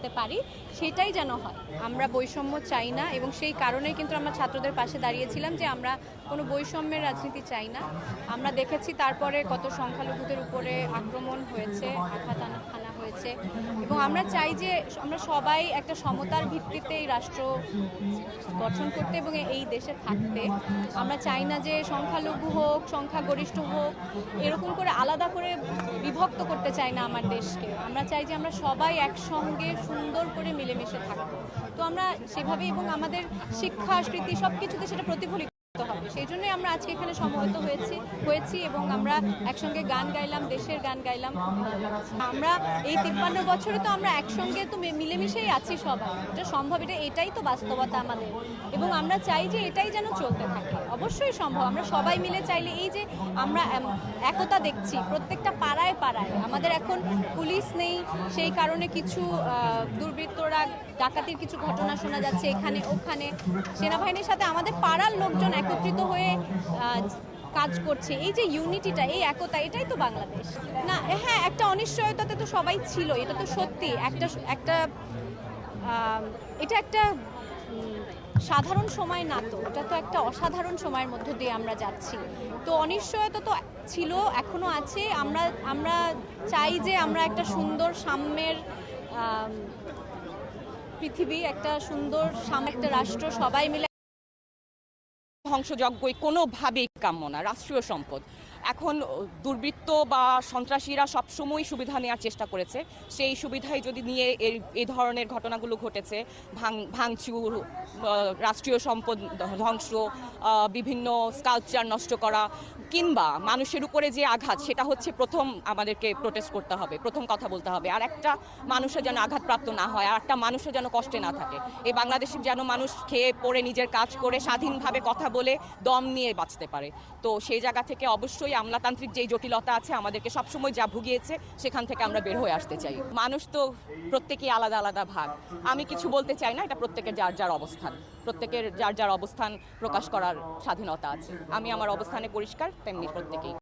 করতে পারি, সেটাই যেন হয়। আমরা বৈষম্য চাই না এবং সেই কারণেই কিন্তু আমরা ছাত্রদের পাশে দাঁড়িয়েছিলাম যে আমরা কোনো বৈষম্যের রাজনীতি চাই না। আমরা দেখেছি তারপরে কত সংখ্যালঘুদের উপরে আক্রমণ হয়েছে, আঘাত আনা হয়েছে। এবং আমরা চাই যে আমরা সবাই একটা সমতার ভিত্তিতে এই রাষ্ট্র গঠন করতে এবং এই দেশে থাকতে। আমরা চাই না যে সংখ্যালঘু হোক, সংখ্যাগরিষ্ঠ হোক, এরকম করে আলাদা করে বিভক্ত করতে চাই না আমার দেশকে। আমরা চাই যে আমরা সবাই একসঙ্গে সুন্দর করে মিলেমিশে থাকব। তো আমরা সেভাবে এবং আমাদের শিক্ষা, স্মৃতি সব কিছুতে সেটা প্রতিফলিত সেই জন্যই আমরা আজকে এখানে সমবেত হয়েছি হয়েছি এবং আমরা একসঙ্গে গান গাইলাম, দেশের গান গাইলাম। আমরা এই তিপ্পান্ন বছরে তো আমরা একসঙ্গে তো মিলেমিশেই আছি সবাই। এটা সম্ভব, এটা এটাই তো বাস্তবতা আমাদের। এবং আমরা চাই যে এটাই যেন চলতে থাকে। অবশ্যই সম্ভব। আমরা সবাই মিলে চাইলে এই যে আমরা একতা দেখছি, প্রত্যেকটা পাড়ায় পাড়ায়। আমাদের এখন পুলিশ নেই। সেই কারণে কিছু দুর্বৃত্তরা, ডাকাতির কিছু ঘটনা শোনা যাচ্ছে এখানে, ওখানে। সেনাবাহিনীর সাথে আমাদের পাড়ার লোকজন একত্রিত হয়ে কাজ করছে। এই যে ইউনিটিটা, এই একতা, এটাই তো বাংলাদেশ। না হ্যাঁ একটা অনিশ্চয়তাতে তো সবাই ছিল, এটা তো সত্যি। একটা একটা এটা একটা সাধারণ সময় না তো, এটা তো একটা অসাধারণ সময়ের মধ্য দিয়ে আমরা যাচ্ছি। তো অনিশ্চয়তা তো ছিল, এখনও আছে। আমরা আমরা চাই যে আমরা একটা সুন্দর সাম্যের পৃথিবী, একটা সুন্দর সাম্য একটা রাষ্ট্র সবাই মিলে ধ্বংসযজ্ঞই কোনোভাবেই কাম্য না রাষ্ট্রীয় সম্পদ। এখন দুর্বৃত্ত বা সন্ত্রাসীরা সবসময় সুবিধা নেওয়ার চেষ্টা করেছে। সেই সুবিধাই যদি নিয়ে এই ধরনের ঘটনাগুলো ঘটেছে ভাঙ ভাঙচুর রাষ্ট্রীয় সম্পদ ধ্বংস বিভিন্ন স্কাল্পচার নষ্ট করা, কিংবা মানুষের উপরে যে আঘাত, সেটা হচ্ছে প্রথম আমাদেরকে প্রোটেস্ট করতে হবে, প্রথম কথা বলতে হবে। আর একটা মানুষের যেন আঘাতপ্রাপ্ত না হয়, আর একটা মানুষের যেন কষ্টে না থাকে। এই বাংলাদেশের যেন মানুষ খেয়ে পড়ে, নিজের কাজ করে, স্বাধীনভাবে কথা বলে, দম নিয়ে বাঁচতে পারে। তো সেই জায়গা থেকে অবশ্যই আমলাতান্ত্রিক যেই জটিলতা আছে আমাদেরকে সবসময় যা ভুগিয়েছে, সেখান থেকে আমরা বের হয়ে আসতে চাই। মানুষ তো প্রত্যেকেই আলাদা আলাদা ভাগ। আমি কিছু বলতে চাই না, এটা প্রত্যেকের যার যার অবস্থান। প্রত্যেকের যার যার অবস্থান প্রকাশ করার স্বাধীনতা আছে। আমি আমার অবস্থানে পরিষ্কার, তেমনি প্রত্যেকেই।